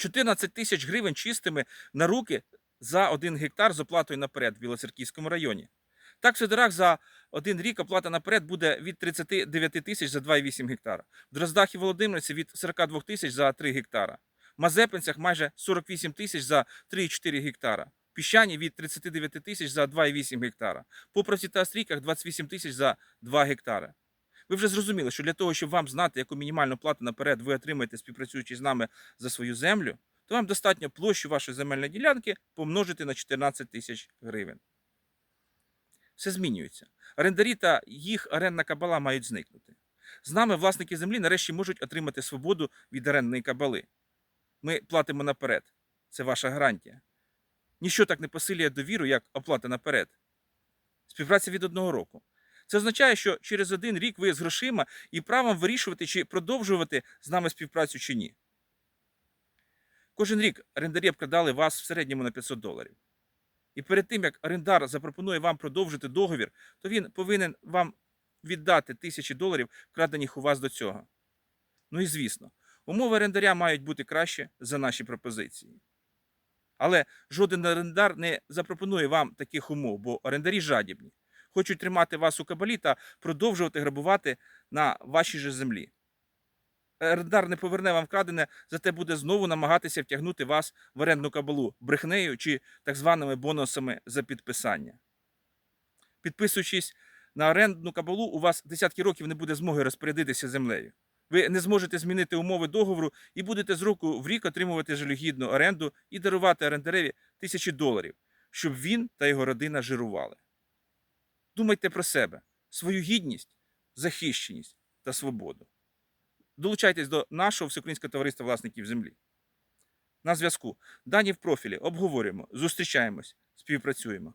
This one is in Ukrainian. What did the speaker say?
14 тисяч гривень чистими на руки за один гектар з оплатою наперед в Білоцерківському районі. Так, в Сидорах за один рік оплата наперед буде від 39 тисяч за 2,8 гектара. В Дроздах і Володимирці від 42 тисяч за 3 гектара. В Мазепинцях майже 48 тисяч за 3,4 гектара. В Піщані від 39 тисяч за 2,8 гектара. Поправці та Острійках 28 тисяч за 2 гектари. Ви вже зрозуміли, що для того, щоб вам знати, яку мінімальну плату наперед ви отримаєте, співпрацюючи з нами за свою землю, то вам достатньо площу вашої земельної ділянки помножити на 14 тисяч гривень. Все змінюється. Орендарі та їх орендна кабала мають зникнути. З нами власники землі нарешті можуть отримати свободу від орендної кабали. Ми платимо наперед. Це ваша гарантія. Ніщо так не посилює довіру, як оплата наперед. Співпраця від одного року. Це означає, що через один рік ви з грошима і правом вирішувати, чи продовжувати з нами співпрацю чи ні. Кожен рік орендарі обкрадали вас в середньому на 500 доларів. І перед тим, як орендар запропонує вам продовжити договір, то він повинен вам віддати тисячі доларів, вкрадених у вас до цього. Ну і звісно, умови орендаря мають бути краще за наші пропозиції. Але жоден орендар не запропонує вам таких умов, бо орендарі жадібні, хочуть тримати вас у кабалі та продовжувати грабувати на вашій же землі. Орендар не поверне вам вкрадене, зате буде знову намагатися втягнути вас в орендну кабалу брехнею чи так званими бонусами за підписання. Підписуючись на орендну кабалу, у вас десятки років не буде змоги розпорядитися землею. Ви не зможете змінити умови договору і будете з року в рік отримувати жалюгідну оренду і дарувати орендареві тисячі доларів, щоб він та його родина жирували. Думайте про себе, свою гідність, захищеність та свободу. Долучайтесь до нашого всеукраїнського товариства власників землі. На зв'язку. Дані в профілі обговорюємо, зустрічаємось, співпрацюємо.